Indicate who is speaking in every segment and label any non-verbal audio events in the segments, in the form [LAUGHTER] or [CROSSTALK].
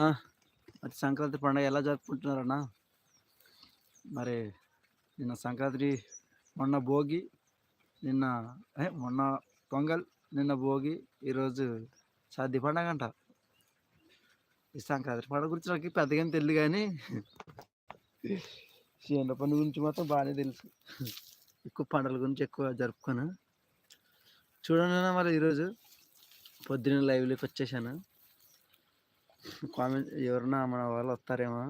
Speaker 1: మరి సంక్రాంతి పండుగ ఎలా జరుపుకుంటున్నారన్నా? మరి నిన్న సంక్రాంతి, మొన్న భోగి, నిన్న మొన్న పొంగల్, నిన్న భోగి, ఈరోజు సద్ది పండగంట. ఈ సంక్రాంతి పండుగ గురించి నాకు పెద్దగా తెలియదు కానీ గానీ పండుగ గురించి మాత్రం బాగానే తెలుసు. ఎక్కువ పండుగల గురించి ఎక్కువ జరుపుకోను. చూడండి మరి ఈరోజు పొద్దున్నే లైవ్‌లోకొచ్చేసాను. కామెంట్ ఎవరన్నా మన వాళ్ళు వస్తారేమో.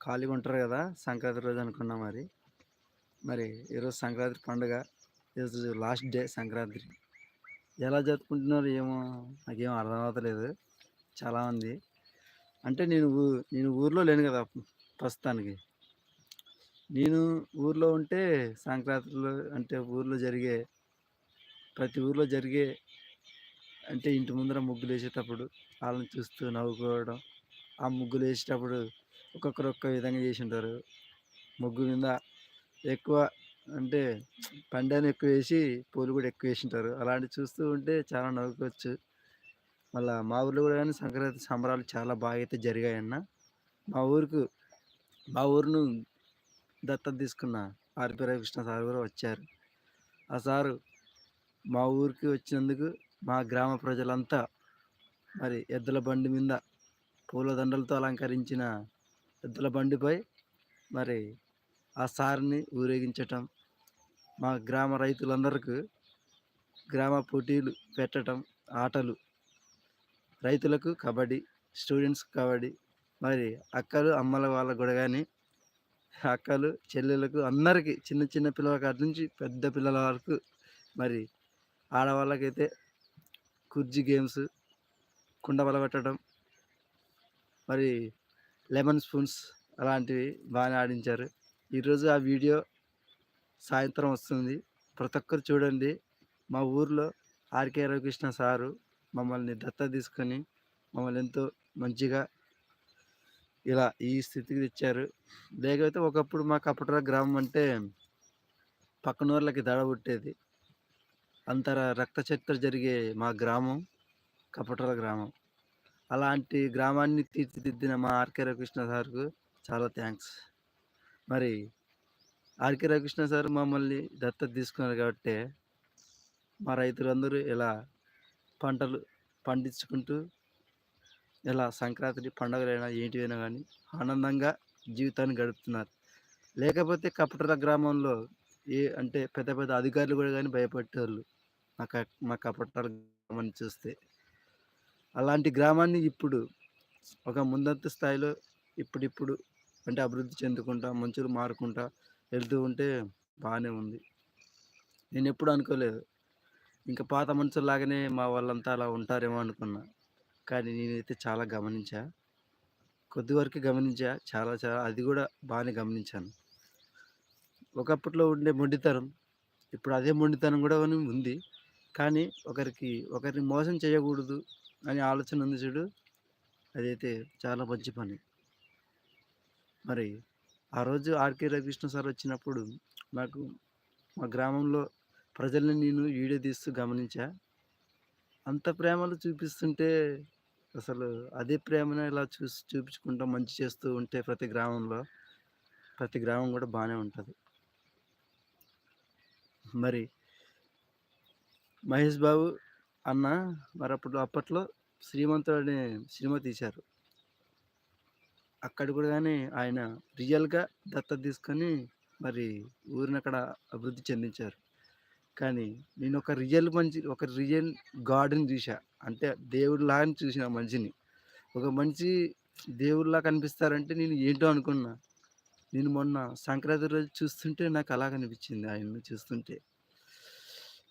Speaker 1: ఖాళీగా ఉంటారు కదా సంక్రాంతి రోజు అనుకున్నాం మరి. మరి ఈరోజు సంక్రాంతి పండుగ ఈరోజు లాస్ట్ డే సంక్రాంతి. ఎలా జరుపుకుంటున్నారు ఏమో నాకేం అర్థం అవ్వట్లేదు చాలామంది అంటే నేను ఊ నేను ఊర్లో లేను కదా ప్రస్తుతానికి. నేను ఊర్లో ఉంటే సంక్రాంతిలో అంటే ఊర్లో జరిగే ప్రతి ఊర్లో జరిగే అంటే ఇంటి ముందర ముగ్గులు వేసేటప్పుడు వాళ్ళని చూస్తూ నవ్వుకోవడం ఆ ముగ్గులు వేసేటప్పుడు ఒక్కొక్కరు ఒక్క విధంగా చేసి ఉంటారు ముగ్గు మీద ఎక్కువ అంటే పండాన్ని ఎక్కువ వేసి పూలు కూడా ఎక్కువ వేసి ఉంటారు అలాంటివి చూస్తూ ఉంటే చాలా నవ్వుకోవచ్చు. మళ్ళీ మా ఊర్లో కూడా కానీ సంక్రాంతి సంబరాలు చాలా బాగా అయితే జరిగాయన్న. మా ఊరికి మా ఊరును దత్తత తీసుకున్న ఆర్పి రవికృష్ణ సార్ కూడా వచ్చారు. ఆ సారు మా ఊరికి వచ్చినందుకు మా గ్రామ ప్రజలంతా మరి ఎద్దుల బండి మీద పూలదండలతో అలంకరించిన ఎద్దుల బండిపై మరి ఆ సార్ని ఊరేగించటం మా గ్రామ రైతులందరికీ గ్రామ పోటీలు పెట్టడం ఆటలు. రైతులకు కబడ్డీ స్టూడెంట్స్ కబడ్డీ మరి అక్కలు అమ్మల వాళ్ళకు కూడా కానీ అక్కలు చెల్లెలకు అందరికీ చిన్న చిన్న పిల్లల నుంచి పెద్ద పిల్లల వరకు మరి ఆడవాళ్ళకైతే కుర్జీ గేమ్స్ కుండబల పెట్టడం మరి లెమన్ స్పూన్స్ అలాంటివి బాగానే ఆడించారు. ఈరోజు ఆ వీడియో సాయంత్రం వస్తుంది. ప్రతి ఒక్కరు చూడండి. మా ఊర్లో ఆర్కే రవికృష్ణ సారు మమ్మల్ని దత్త తీసుకొని మమ్మల్ని ఎంతో మంచిగా ఇలా ఈ స్థితికి తెచ్చారు. లేకపోతే ఒకప్పుడు మా కపటర గ్రామం అంటే పక్కన ఊర్లకి దడ పుట్టేది. అంతర రక్త చరిత్ర జరిగే మా గ్రామం కపటల గ్రామం. అలాంటి గ్రామాన్ని తీర్చిదిద్దిన మా ఆర్కే రవికృష్ణ సార్కు చాలా థ్యాంక్స్. మరి ఆర్కే రవికృష్ణ సార్ మమ్మల్ని దత్తత తీసుకున్నారు కాబట్టి మా రైతులందరూ ఇలా పంటలు పండించుకుంటూ ఇలా సంక్రాంతి పండుగలైనా ఏంటివైనా కానీ ఆనందంగా జీవితాన్ని గడుపుతున్నారు. లేకపోతే కపటల గ్రామంలో ఏ అంటే పెద్ద పెద్ద అధికారులు కూడా కానీ భయపడేవాళ్ళు మా క మా కపటర గ్రామాన్ని చూస్తే. అలాంటి గ్రామాన్ని ఇప్పుడు ఒక ముందంత స్థాయిలో ఇప్పుడిప్పుడు అంటే అభివృద్ధి చెందుకుంటా మంచులు మారుకుంటా వెళ్తూ ఉంటే బాగానే ఉంది. నేను ఎప్పుడు అనుకోలేదు. ఇంకా పాత మనుషుల్లాగానే మా వాళ్ళంతా అలా ఉంటారేమో అనుకున్నా. కానీ నేనైతే చాలా గమనించా. కొద్ది వరకు గమనించా. చాలా చాలా అది కూడా బాగానే గమనించాను. ఒకప్పట్లో ఉండే మొండితనం ఇప్పుడు అదే మొండితనం కూడా ఉంది. కానీ ఒకరికి ఒకరిని మోసం చేయకూడదు అని ఆలోచన ఉంది చూడు. అదైతే చాలా మంచి పని. మరి ఆ రోజు ఆర్కే రవికృష్ణ సార్ వచ్చినప్పుడు నాకు మా గ్రామంలో ప్రజల్ని నేను వీడియో తీస్తూ గమనించా. అంత ప్రేమలు చూపిస్తుంటే అసలు అదే ప్రేమను ఇలా చూసి చూపించుకుంటూ మంచి చేస్తూ ఉంటే ప్రతి గ్రామంలో ప్రతి గ్రామం కూడా బాగానే ఉంటుంది. మరి మహేష్ బాబు అన్న మరి అప్పుడు అప్పట్లో శ్రీమంతుడు అనే సినిమా తీశారు. అక్కడ కూడా కానీ ఆయన రియల్గా దత్తత తీసుకొని మరి ఊరిని అక్కడ అభివృద్ధి చెందించారు. కానీ నేను ఒక రియల్ మనిషి ఒక రియల్ గాడ్ని చూసా అంటే దేవుడిలాగా చూసిన మనిషిని. ఒక మనిషి దేవుడిలా కనిపిస్తారంటే నేను ఏంటో అనుకున్నా. నేను మొన్న సంక్రాంతి రోజు చూస్తుంటే నాకు అలా కనిపించింది ఆయన్ని చూస్తుంటే.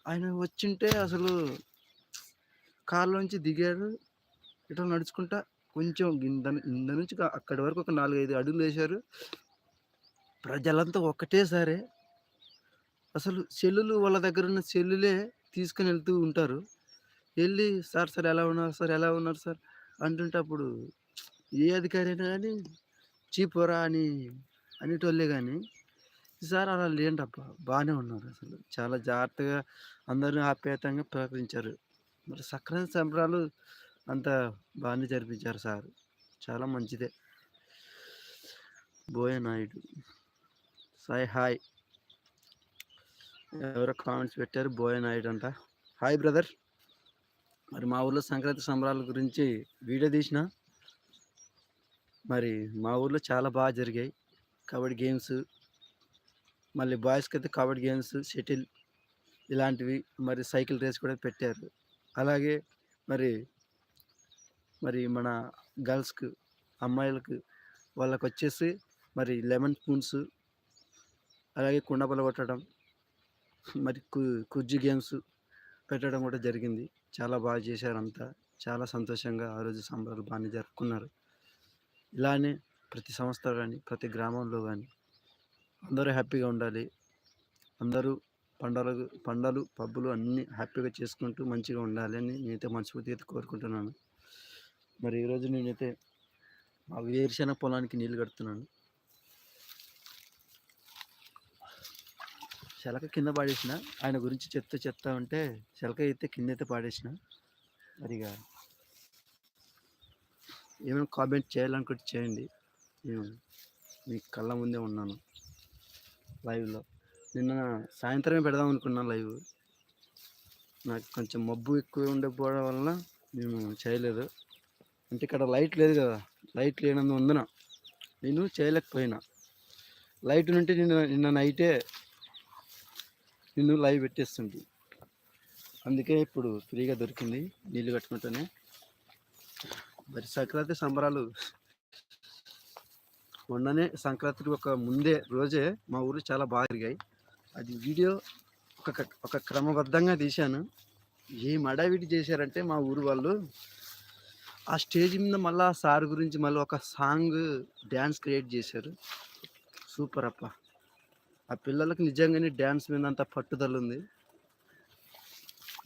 Speaker 1: ఆయన వచ్చింటే అసలు కారులోంచి దిగారు. ఇట్లా నడుచుకుంటా కొంచెం ఇంత ఇంత నుంచి అక్కడి వరకు ఒక నాలుగైదు అడుగులు వేశారు. ప్రజలంతా ఒక్కటేసారి. అసలు సెల్లులు వాళ్ళ దగ్గర ఉన్న సెల్లులే తీసుకుని వెళ్తూ ఉంటారు. వెళ్ళి సార్ సార్ ఎలా ఉన్నారు సార్ ఎలా ఉన్నారు సార్? అంటుంటే అప్పుడు ఏ అధికారి అయినా కానీ చీపోరా అని అనేటోళ్ళే కానీ సార్ అలా లేండబ్బా బాగానే ఉన్నారు అసలు. చాలా జాగ్రత్తగా అందరూ ఆప్యాయతంగా ప్రకటించారు మరి సంక్రాంతి సంబరాలు అంత బాగానే జరిపించారు సార్. చాలా మంచిదే. బోయనాయుడు నాయుడు. సాయి హాయ్. ఎవరో కామెంట్స్ పెట్టారు బోయనాయుడు అంట. Hi brother. మరి మా ఊర్లో సంక్రాంతి సంబరాల గురించి వీడియో తీసిన మరి మా ఊర్లో చాలా బాగా జరిగాయి. కబడ్డీ గేమ్స్ మళ్ళీ బాయ్స్కి అయితే కబడ్డీ గేమ్స్ షటిల్ ఇలాంటివి మరి సైకిల్ రేస్ కూడా పెట్టారు. అలాగే మరి మరి మన గర్ల్స్కి అమ్మాయిలకు వాళ్ళకు వచ్చేసి మరి లెమన్ స్పూన్స్ అలాగే కుండపల కొట్టడం మరి కు కుజ్జి గేమ్స్ పెట్టడం కూడా జరిగింది. చాలా బాగా చేశారు అంతా. చాలా సంతోషంగా ఆ రోజు సంబరాలు బాగానే జరుపుకున్నారు. ఇలానే ప్రతి సంవత్సరం కానీ ప్రతి గ్రామంలో కానీ అందరూ హ్యాపీగా ఉండాలి. అందరూ పండుగలు పండలు పబ్బులు అన్నీ హ్యాపీగా చేసుకుంటూ మంచిగా ఉండాలి అని నేనైతే మనస్ఫూర్తిగా కోరుకుంటున్నాను. మరి ఈరోజు నేనైతే మా వేరుశెనగ పొలానికి నీళ్ళు కడుతున్నాను. శలక కింద పాడేసిన ఆయన గురించి చెప్తే చెప్తా ఉంటే శలక అయితే కింద అయితే పాడేసిన మరిగా ఏమైనా కామెంట్ చేయాలనుకుంటే చేయండి. నేను మీ కళ్ళ ముందే ఉన్నాను. లైవ్లో. నిన్న సాయంత్రమే పెడదాం అనుకున్నాను లైవ్. నాకు కొంచెం మబ్బు ఎక్కువ ఉండకపోవడం వల్ల నేను చేయలేదు. అంటే ఇక్కడ లైట్ లేదు కదా లైట్ లేనందు ఉందన నేను చేయలేకపోయినా. లైట్ నుండి నిన్న నిన్న నైటే నిన్ను లైవ్ పెట్టేస్తుంది. అందుకే ఇప్పుడు ఫ్రీగా దొరికింది నీళ్ళు కట్టుకుంటూనే. మరి సంక్రాంతి సంబరాలు మొన్ననే సంక్రాంతికి ఒక ముందే రోజే మా ఊరు చాలా బాగా జరిగాయి. అది వీడియో ఒక ఒక క్రమబద్ధంగా తీశాను. ఏం అడావిడి చేశారంటే మా ఊరు వాళ్ళు ఆ స్టేజ్ మీద మళ్ళీ ఆ సార్ గురించి మళ్ళీ ఒక సాంగ్ డ్యాన్స్ క్రియేట్ చేశారు. సూపర్ అప్ప. ఆ పిల్లలకు నిజంగానే డ్యాన్స్ మీద అంత పట్టుదల ఉంది.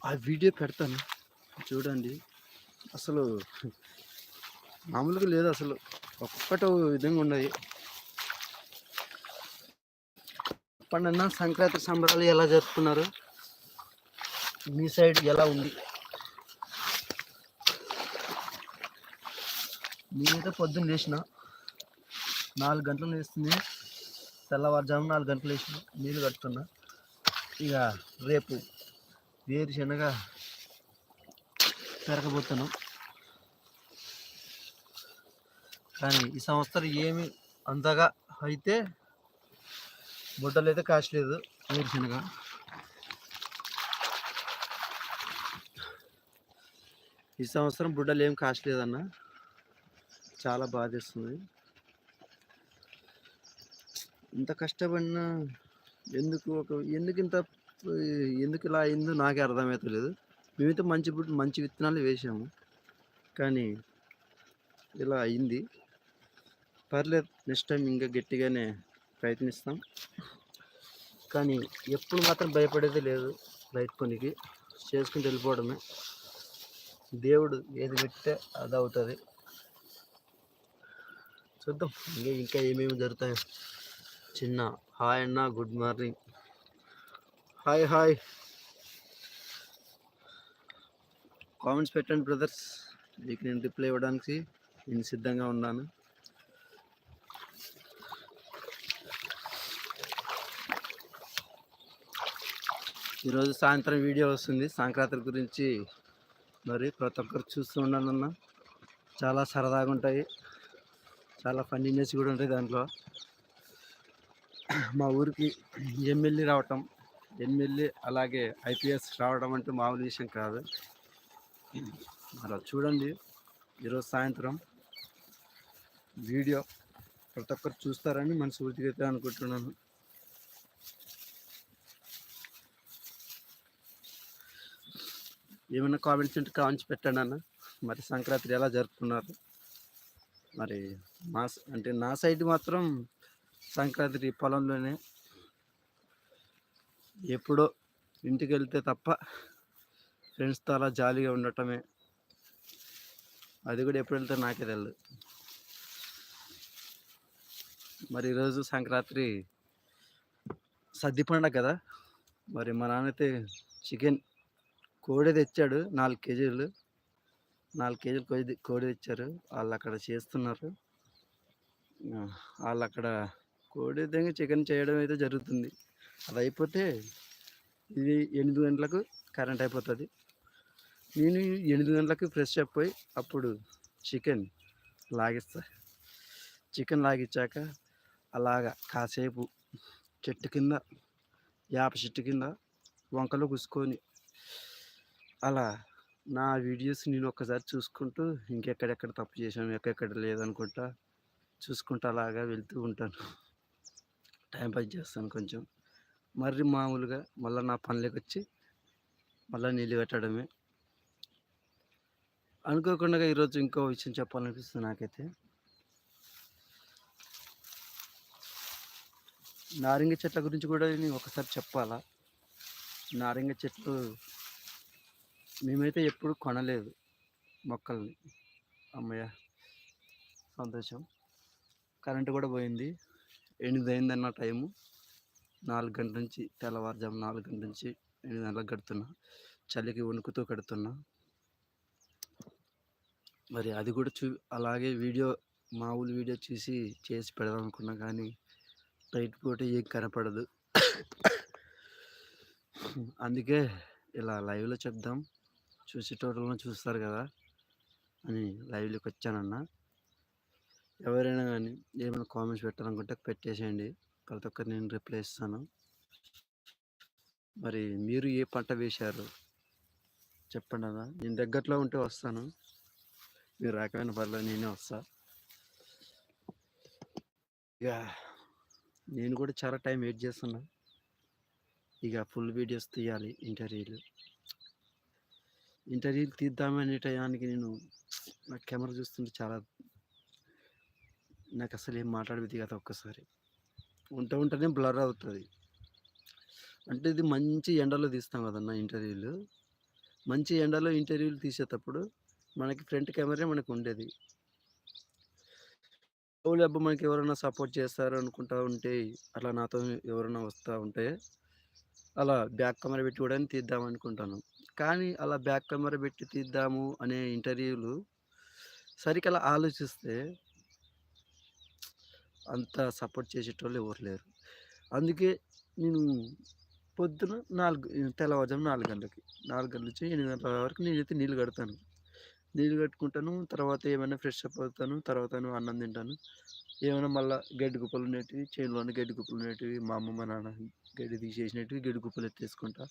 Speaker 1: ఆ వీడియో పెడతాను. చూడండి. అసలు మామూలుగా లేదు అసలు. ఒక్కటో విధంగా ఉన్నది. చెప్పండి సంక్రాంతి సంబరాలు ఎలా జరుపుకున్నారు? మీ సైడ్ ఎలా ఉంది? నేనైతే పొద్దున్న లేచిన. నాలుగు గంటలు లేస్తుంది. తెల్లవారుజాము నాలుగు గంటలు లేచిన. నీళ్ళు కడుతున్నా. ఇక రేపు వేరుశనగ పెరగబోతున్నాం. కానీ ఈ సంవత్సరం ఏమి అంతగా అయితే బుడ్డలు అయితే కాసలేదు వేరుశనగ. ఈ సంవత్సరం బుడ్డలు ఏం కాసలేదన్న చాలా బాధేస్తుంది. ఇంత కష్టపడినా ఎందుకు ఒక ఎందుకు ఇంత ఎందుకు ఇలా అయిందో నాకే అర్థమవుతలేదు మేమైతే మంచి బుడ్ మంచి విత్తనాలు వేసాము కానీ ఇలా అయింది. పర్లేదు నెక్స్ట్ టైం ఇంకా గట్టిగానే ప్రయత్నిస్తాం. కానీ ఎప్పుడు మాత్రం భయపడేది లేదు రైతు పనికి చేసుకుని వెళ్ళిపోవడమే. దేవుడు ఏది పెట్టే అది అవుతుంది. చూద్దాం ఇంకా ఇంకా ఏమేమి జరుగుతాయి. చిన్న హాయ్ అన్న good morning. Hi hi. Comments పెట్టండి బ్రదర్స్. మీకు నేను రిప్లై ఇవ్వడానికి నేను సిద్ధంగా ఉన్నాను. ఈరోజు సాయంత్రం వీడియో వస్తుంది. సంక్రాంతి గురించి మరి ప్రతి ఒక్కరు చూస్తూ ఉండాలన్న చాలా సరదాగా ఉంటాయి. చాలా ఫన్నీనెస్ కూడా ఉంటాయి దాంట్లో. మా ఊరికి ఎమ్మెల్యే రావటం ఎమ్మెల్యే అలాగే ఐపీఎస్ రావడం అంటే మామూలు విషయం కాదు. అలా చూడండి. ఈరోజు సాయంత్రం వీడియో ప్రతి ఒక్కరు చూస్తారని మనస్ఫూర్తిగా అయితే అనుకుంటున్నాను. ఏమైనా కామెంట్స్ ఉంటే కామెంట్స్ పెట్టండి అన్న. మరి సంక్రాంతి ఎలా జరుపుకున్నారు? మరి మా స- అంటే నా సైడ్ మాత్రం సంక్రాంతి పొలంలోనే ఎప్పుడో ఇంటికి వెళ్తే తప్ప ఫ్రెండ్స్తో అలా జాలీగా ఉండటమే. అది కూడా ఎప్పుడు వెళ్తే నాకే తెలియదు మరి ఈరోజు సంక్రాంతి సద్ది పండగ కదా. మరి మా నాన్నైతే చికెన్ కోడి తెచ్చాడు. నాలుగు కేజీలు. నాలుగు కేజీలు కోడి కోడి తెచ్చారు. వాళ్ళు అక్కడ చేస్తున్నారు. వాళ్ళు అక్కడ కోడి విధంగా చికెన్ చేయడం అయితే జరుగుతుంది. అది అయిపోతే ఇది ఎనిమిది గంటలకు కరెంట్ అయిపోతుంది. నేను ఎనిమిది గంటలకు ఫ్రెష్ అప్ అయి అప్పుడు చికెన్ లాగిస్తా. చికెన్ లాగిచ్చాక అలాగా కాసేపు చెట్టు కింద వేప చెట్టు కింద వంకలో కూసుకొని అలా నా వీడియోస్ నేను ఒక్కసారి చూసుకుంటూ ఇంకెక్కడెక్కడ తప్పు చేశాను ఎక్కడెక్కడ లేదనుకుంటా చూసుకుంటూ అలాగా వెళ్తూ ఉంటాను. టైం పాస్ చేస్తాను కొంచెం. మరి మామూలుగా మళ్ళీ నా పనులకు వచ్చి మళ్ళీ నీళ్ళు పెట్టడమే. అనుకోకుండా ఈరోజు ఇంకో విషయం చెప్పాలనిపిస్తుంది నాకైతే. నారింజ చెట్ల గురించి కూడా నేను ఒకసారి చెప్పాలా? నారింజ చెట్లు మేమైతే ఎప్పుడు కొనలేదు మొక్కల్ని. అమ్మయ్య సంతోషం. కరెంటు కూడా పోయింది. ఎనిమిది అయిందన్న టైము. నాలుగు గంటల నుంచి తెల్లవారుజాము నాలుగు గంటల నుంచి ఎనిమిది గంటలకు కడుతున్నా. చలికి వణుకుతూ కడుతున్నా. మరి అది కూడా చూ అలాగే వీడియో మామూలు వీడియో చూసి చేసి పెడదాం అనుకున్నా కానీ టైట్ పోటీ ఏం కనపడదు. [COUGHS] అందుకే ఇలా లైవ్లో చెప్దాం. చూసేటోళ్ళు చూస్తారు కదా అని లైవ్లోకి వచ్చానన్న. ఎవరైనా కానీ ఏమైనా కామెంట్స్ పెట్టాలనుకుంటే పెట్టేసేయండి. ప్రతి ఒక్కరు నేను రిప్లై ఇస్తాను. మరి మీరు ఏ పంట వేశారు? చెప్పండి అదా నేను దగ్గరలో ఉంటే వస్తాను. మీరు రాకపోయిన పర్లేదు నేనే వస్తా. ఇక నేను కూడా చాలా టైం వెయిట్ చేస్తున్నా. ఇక ఫుల్ వీడియోస్ తీయాలి ఇంటర్వ్యూలు. ఇంటర్వ్యూలు తీద్దామనే టయానికి నేను నా కెమెరా చూస్తుంటే చాలా నాకు అసలు ఏం మాట్లాడేది కదా ఒక్కసారి. ఉంట ఉంటేనే బ్లర్ అవుతుంది. అంటే ఇది మంచి ఎండలో తీస్తాం కదన్న ఇంటర్వ్యూలు. మంచి ఎండలో ఇంటర్వ్యూలు తీసేటప్పుడు మనకి ఫ్రంట్ కెమెరా మనకు ఉండేది. ఓన్లీ అబ్బా మనకి ఎవరైనా సపోర్ట్ చేస్తారు అనుకుంటా ఉంటే అట్లా నాతో ఎవరైనా వస్తూ ఉంటే అలా బ్యాక్ కెమెరా పెట్టి కూడా తీద్దాం అనుకుంటాను. కానీ అలా బ్యాక్ కెమెరా పెట్టి తీద్దాము అనే ఇంటర్వ్యూలు సరికలా అలా ఆలోచిస్తే అంత సపోర్ట్ చేసేటోళ్ళు ఎవరు లేరు. అందుకే నేను పొద్దున నాలుగు తెల్లవారుజాము నాలుగు గంటలకి నాలుగు గంటల నుంచి ఎనిమిది గంటల వరకు నేనైతే నీళ్ళు కడతాను. నీళ్ళు కట్టుకుంటాను తర్వాత ఏమైనా ఫ్రెష్ అప్ అవుతాను తర్వాత అన్నం తింటాను. ఏమైనా మళ్ళీ గడ్డి గుప్పలు ఉండేటివి చేనులోని గడ్డి గుప్పలు ఉండేటివి మా అమ్మమ్మ మా నాన్న గడ్డి తీసేసినట్టు గడ్డి గుప్పలు ఎత్తేసుకుంటా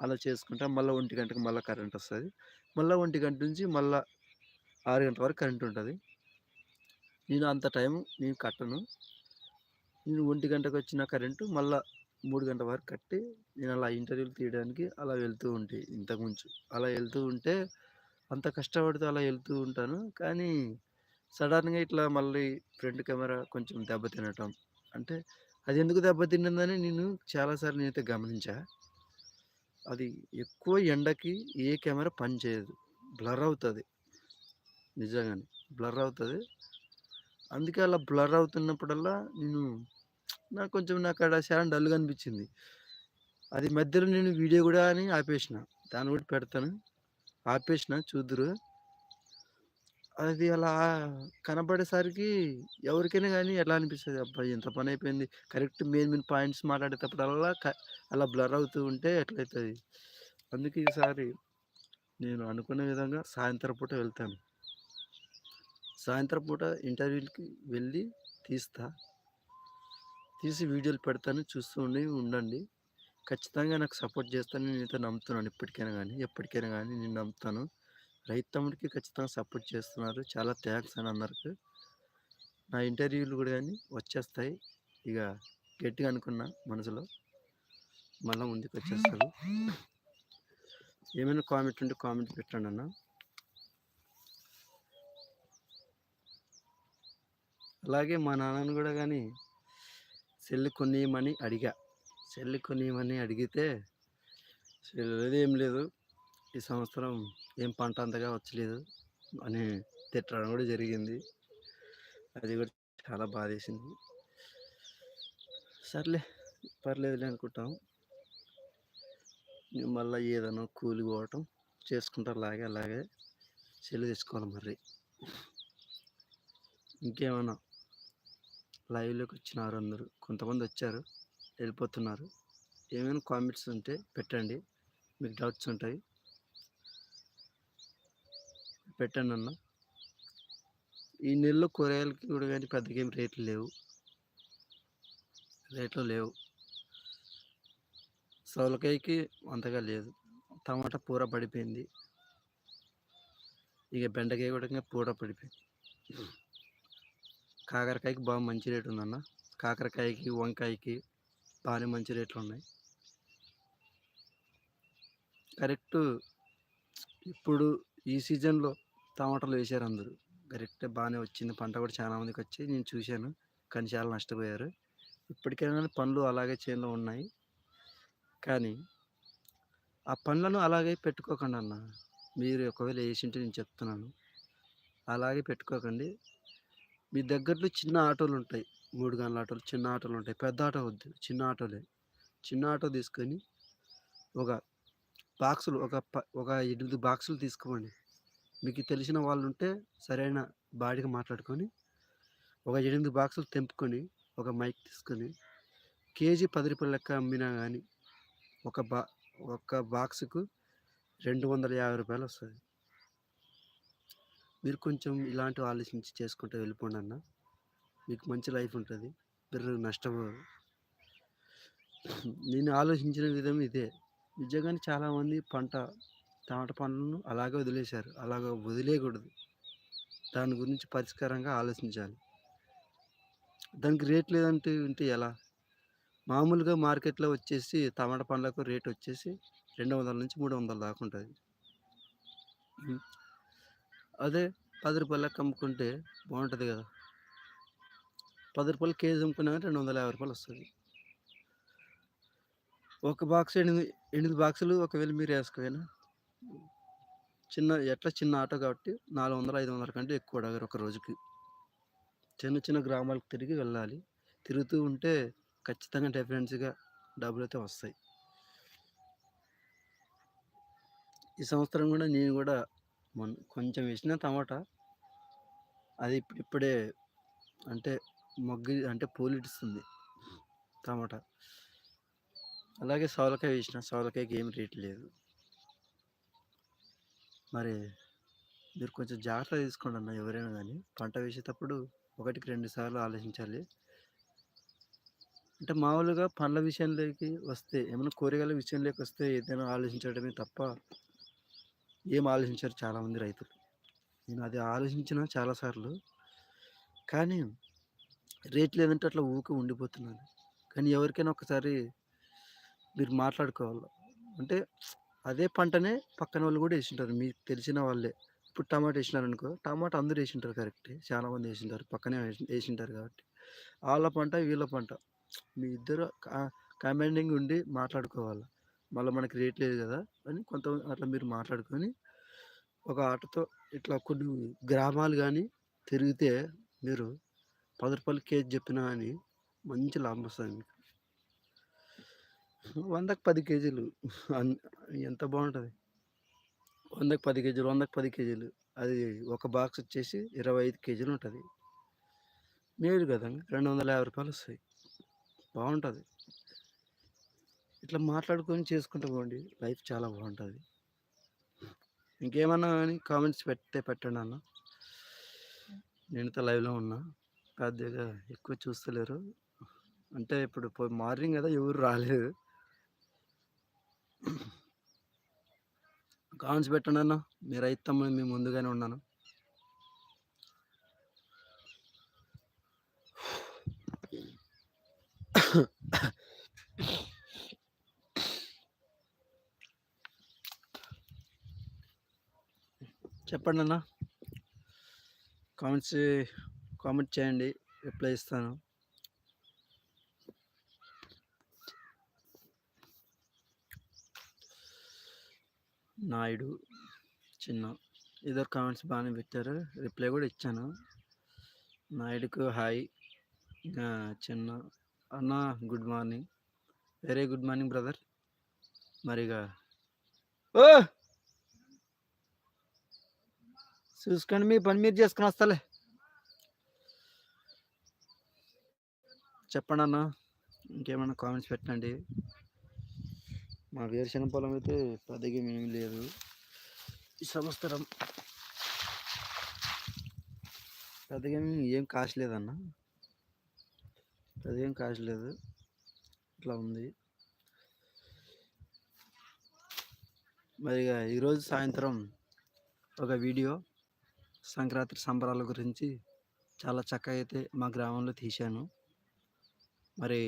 Speaker 1: అలా చేసుకుంటా మళ్ళీ ఒంటి గంటకి మళ్ళీ కరెంట్ వస్తుంది. మళ్ళీ ఒంటి గంట నుంచి మళ్ళీ ఆరు గంటల వరకు కరెంట్ ఉంటుంది. నేను అంత టైం నేను కట్టను. నేను ఒంటి గంటకు వచ్చిన కరెంటు మళ్ళీ మూడు గంటల వరకు కట్టి నేను అలా ఇంటర్వ్యూలు తీయడానికి అలా వెళ్తూ ఉంటే ఇంతకుముందు అలా వెళ్తూ ఉంటే అంత కష్టపడుతూ అలా వెళ్తూ ఉంటాను. కానీ సడన్గా ఇట్లా మళ్ళీ ఫ్రంట్ కెమెరా కొంచెం దెబ్బతినటం అంటే అది ఎందుకు దెబ్బతిన్నదని నేను చాలాసార్లు నేనైతే గమనించా. అది ఎక్కువ ఎండకి ఏ కెమెరా పని చేయదు. బ్లర్ అవుతుంది. నిజంగానే బ్లర్ అవుతుంది. అందుకే అలా బ్లర్ అవుతున్నప్పుడల్లా నేను నాకు కొంచెం నాకు అక్కడ చాలా డల్గా అనిపించింది. అది మధ్యలో నేను వీడియో కూడా అని ఆపేసిన. దాన్ని కూడా పెడతాను. ఆపేసిన చూద్దురు. అది అలా కనపడేసరికి ఎవరికైనా కానీ ఎలా అనిపిస్తుంది? అబ్బాయి ఎంత పని అయిపోయింది. కరెక్ట్ మెయిన్ మెయిన్ పాయింట్స్ మాట్లాడేటప్పుడల్లా అలా బ్లర్ అవుతూ ఉంటే ఎట్లయితుంది? అందుకే ఈసారి నేను అనుకున్న విధంగా సాయంత్రం పూట వెళ్తాను. సాయంత్రం పూట ఇంటర్వ్యూకి వెళ్ళి తీస్తా. తీసి వీడియోలు పెడతాను చూస్తుండి ఉండండి. ఖచ్చితంగా నాకు సపోర్ట్ చేస్తానని నేనైతే నమ్ముతున్నాను. ఇప్పటికైనా కానీ ఎప్పటికైనా కానీ నేను నమ్ముతాను. రైతు తమ్ముడికి ఖచ్చితంగా సపోర్ట్ చేస్తున్నారు. చాలా థ్యాంక్స్ అని అందరికి. నా ఇంటర్వ్యూలు కూడా కానీ వచ్చేస్తాయి. ఇక గట్టిగా అనుకున్నా మనసులో. మళ్ళీ ముందుకు వచ్చేస్తారు ఏమైనా కామెంట్ ఉంటే కామెంట్ పెట్టండి అన్న. అలాగే మా నాన్నను కూడా కానీ సెల్ కొనియమని అడిగా. సెల్ కొనియమని అడిగితే సెల్ లేదు ఏం లేదు. ఈ సంవత్సరం ఏం పంట అంతగా వచ్చలేదు అని తిట్టడం కూడా జరిగింది. అది కూడా చాలా బాధేసింది. సర్లే పర్లేదులే అనుకుంటాం. మళ్ళీ ఏదైనా కూలి పోవటం చేసుకుంటారు అలాగే అలాగే సెలవు తీసుకోవాలి మరి. ఇంకేమైనా లైవ్లోకి వచ్చినారు అందరూ కొంతమంది వచ్చారు వెళ్ళిపోతున్నారు. ఏమైనా కామెంట్స్ ఉంటే పెట్టండి. మీకు డౌట్స్ ఉంటాయి. పెట్టాను అన్న ఈ నెలలో కూరగాయలకి కూడా కానీ పెద్దగా ఏం రేట్లు లేవు. రేట్లు లేవు. సౌలకాయకి అంతగా లేదు. టమాటా పూర పడిపోయింది. ఇక బెండకాయ కూడా పూర పడిపోయింది. కాకరకాయకి బాగా మంచి రేటు ఉందన్న. కాకరకాయకి వంకాయకి బాగానే మంచి రేట్లు ఉన్నాయి. కరెక్ట్ ఇప్పుడు ఈ సీజన్లో టమాటాలు వేశారు అందరూ. కరెక్ట్ బాగానే వచ్చింది. పంట కూడా చాలా మందికి వచ్చి నేను చూశాను. కానీ చాలా నష్టపోయారు. ఇప్పటికైనా పండ్లు అలాగే చేనులో ఉన్నాయి. కానీ ఆ పండ్లను అలాగే పెట్టుకోకండి అన్న. మీరు ఒకవేళ వేసింటే నేను చెప్తున్నాను. అలాగే పెట్టుకోకండి. మీ దగ్గరలో చిన్న ఆటోలు ఉంటాయి. మూడు గంటల ఆటోలు చిన్న ఆటోలు ఉంటాయి. పెద్ద ఆటో వద్దు. చిన్న ఆటోలే. చిన్న ఆటో తీసుకొని ఒక బాక్సులు ఒక ప ఒక ఎనిమిది బాక్సులు తీసుకోండి. మీకు తెలిసిన వాళ్ళు ఉంటే సరైన బాడీగా మాట్లాడుకొని ఒక ఎనిమిది బాక్సులు తెంపుకొని ఒక మైక్ తీసుకొని కేజీ పది రూపాయల లెక్క అమ్మినా కానీ ఒక బా ఒక బాక్స్కు రెండు వందల యాభై రూపాయలు వస్తుంది. మీరు కొంచెం ఇలాంటివి ఆలోచించి చేసుకుంటూ వెళ్ళిపోండి అన్న. మీకు మంచి లైఫ్ ఉంటుంది. మీరు నష్టపోరు నేను ఆలోచించిన విధం ఇదే. నిజంగానే చాలామంది పంట టమాటా పండ్లను అలాగే వదిలేశారు. అలాగ వదిలేయకూడదు. దాని గురించి పరిష్కారంగా ఆలోచించాలి. దానికి రేట్ లేదంటే ఉంటే ఎలా? మామూలుగా మార్కెట్లో వచ్చేసి టమాటా పండ్లకు రేట్ వచ్చేసి రెండు వందల నుంచి మూడు వందల దాకా ఉంటుంది. అదే పది రూపాయలకు అమ్ముకుంటే బాగుంటుంది కదా. పది రూపాయలు కేజీ అమ్ముకున్నా రెండు వందల యాభై రూపాయలు వస్తుంది. ఒక బాక్స్ ఎనిమిది ఎనిమిది బాక్సులు ఒకవేళ మీరు వేసుకోవేనా? చిన్న ఎట్లా చిన్న ఆటో కాబట్టి నాలుగు వందల ఐదు వందల కంటే ఎక్కువ అడగరు ఒక రోజుకి. చిన్న చిన్న గ్రామాలకు తిరిగి వెళ్ళాలి. తిరుగుతూ ఉంటే ఖచ్చితంగా డెఫినెట్గా డబ్బులు అయితే వస్తాయి. ఈ సంవత్సరం కూడా నేను కూడా మొన్న కొంచెం వేసిన టమాటా. అది ఇప్పుడే అంటే మొగ్గు అంటే పూలిటిస్తుంది టమాటా. అలాగే సోలకాయ వేసిన సోలకాయకి ఏం రేట్ లేదు. మరి మీరు కొంచెం జాగ్రత్త తీసుకోండి అన్న ఎవరైనా కానీ పంట వేసేటప్పుడు ఒకటికి రెండు సార్లు ఆలోచించాలి. అంటే మామూలుగా పండ్ల విషయంలోకి వస్తే ఏమైనా కూరగాయల విషయంలోకి వస్తే ఏదైనా ఆలోచించడమే తప్ప ఏం ఆలోచించారు చాలామంది రైతులు. నేను అది ఆలోచించిన చాలాసార్లు కానీ రేట్ లేదంటే అట్లా ఊకే ఉండిపోతున్నాను కానీ ఎవరికైనా ఒకసారి మీరు మాట్లాడుకోవాలి. అంటే అదే పంటనే పక్కన వాళ్ళు కూడా వేసింటారు మీకు తెలిసిన వాళ్ళే. ఇప్పుడు టమాటా వేసినారు అనుకో టమాటా అందరూ వేసింటారు కరెక్ట్. చాలా మంది వేసింటారు పక్కనే వేసింటారు కాబట్టి. వాళ్ళ పంట వీళ్ళ పంట. మీ ఇద్దరు కమాండింగ్ ఉండి మాట్లాడుకోవాలి. మళ్ళీ మనకి రేట్ లేదు కదా అని కొంత అట్లా మీరు మాట్లాడుకొని ఒక ఆటతో ఇట్లా కొన్ని గ్రామాలు కానీ తిరిగితే మీరు పది రూపాయలు కేజీ చెప్పినా అని మంచి లాభం వస్తుంది మీకు. వందకు పది కేజీలు. ఎంత బాగుంటుంది? వందకు పది కేజీలు వందకు పది కేజీలు. అది ఒక బాక్స్ వచ్చేసి ఇరవై ఐదు కేజీలు ఉంటుంది. మేలు కదా రెండు వందల యాభై రూపాయలు వస్తాయి. బాగుంటుంది. ఇట్లా మాట్లాడుకొని చేసుకుంటూ పోండి లైఫ్ చాలా బాగుంటుంది. ఇంకేమన్నా కానీ కామెంట్స్ పెట్టే పెట్టండి అన్న. నేనుతో లైవ్లో ఉన్నా. పెద్దగా ఎక్కువ చూస్తలేరు. అంటే ఇప్పుడు మార్నింగ్ కదా ఎవరు రాలేదు. కామెంట్స్ పెట్టండి అన్న. మీరు అయితే మేము ముందుగానే ఉన్నాను. చెప్పండి అన్న. కామెంట్స్ కామెంట్ చేయండి. రిప్లై ఇస్తాను. నాయుడు చిన్న ఇద్దరు కామెంట్స్ బాగానే పెట్టారు. రిప్లై కూడా ఇచ్చాను. నాయుడుకు హాయ్. చిన్న అన్న good morning. Very good morning brother. మరిగా. ఓ! చూసుకోండి మీ పని మీరు చేసుకుని వస్తాలే. చెప్పండి అన్న ఇంకేమైనా కామెంట్స్ పెట్టండి. మా వేరుశనగ పొలం అయితే పెద్దగా ఏమీ లేదు. ఈ సంవత్సరం పెద్దగా ఏం కాసలేదన్న. పెద్దగా ఏం కాసలేదు. ఇట్లా ఉంది. మరి ఈరోజు సాయంత్రం ఒక వీడియో సంక్రాంతి సంబరాల గురించి చాలా చక్కగా అయితే మా గ్రామంలో తీశాను. మరి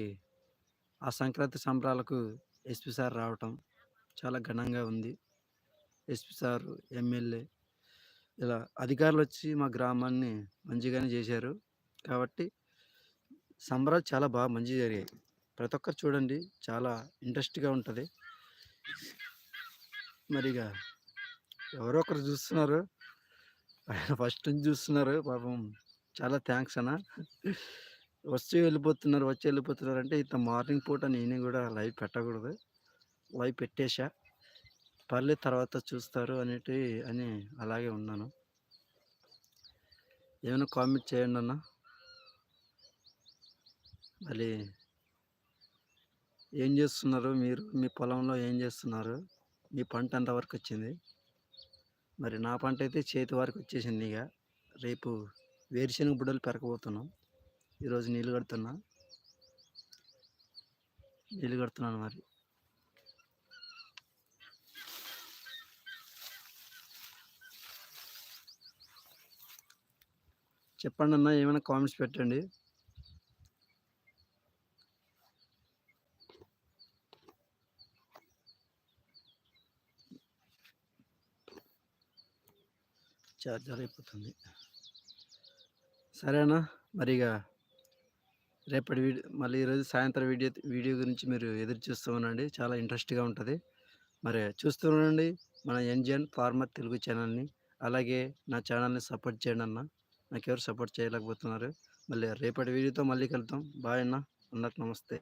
Speaker 1: ఆ సంక్రాంతి సంబరాలకు ఎస్పి సార్ రావటం చాలా ఘనంగా ఉంది. ఎస్పి సార్ ఎమ్మెల్యే ఇలా అధికారులు వచ్చి మా గ్రామాన్ని మంచిగానే చేశారు. కాబట్టి సంబరాలు చాలా బాగా మంచిగా జరిగాయి. ప్రతి ఒక్కరు చూడండి చాలా ఇంట్రెస్ట్గా ఉంటుంది. మరిగా ఎవరో ఒకరు చూస్తున్నారు. ఆయన ఫస్ట్ నుంచి చూస్తున్నారు. పాపం చాలా థ్యాంక్స్ అన్న. వచ్చి వెళ్ళిపోతున్నారు వచ్చి వెళ్ళిపోతున్నారు అంటే ఇంత మార్నింగ్ పూట నేనే కూడా లైవ్ పెట్టకూడదు. లైవ్ పెట్టేశా. పర్లే తర్వాత చూస్తారు అనేటి అని అలాగే ఉన్నాను. ఏమైనా కామెంట్ చేయండి అన్న. మళ్ళీ ఏం చేస్తున్నారు మీరు? మీ పొలంలో ఏం చేస్తున్నారు? మీ పంట ఎంతవరకు వచ్చింది? మరి నా పంట అయితే చేతి వరకు వచ్చేసింది ఇక రేపు వేరుశనగ బుడ్డలు పెరగబోతున్నాం. ఈరోజు నీళ్ళు కడుతున్నా. నీళ్ళు కడుతున్నాను మరి. చెప్పండి అన్న ఏమైనా కామెంట్స్ పెట్టండి. చార్జర్ అయిపోతుంది. సరేనా మరి ఇక రేపటి వీడియో మళ్ళీ ఈరోజు సాయంత్రం వీడియో వీడియో గురించి మీరు ఎదురు చూస్తూ ఉండండి. చాలా ఇంట్రెస్ట్గా ఉంటుంది. మరి చూస్తూ ఉండండి మన ఎన్జిఎన్ ఫార్మర్ తెలుగు ఛానల్ని. అలాగే నా ఛానల్ని సపోర్ట్ చేయండి అన్న. నాకు ఎవరు సపోర్ట్ చేయలేకపోతున్నారు. మళ్ళీ రేపటి వీడియోతో మళ్ళీ కలుద్దాం. బాయ్ అన్న. అందరికి నమస్తే.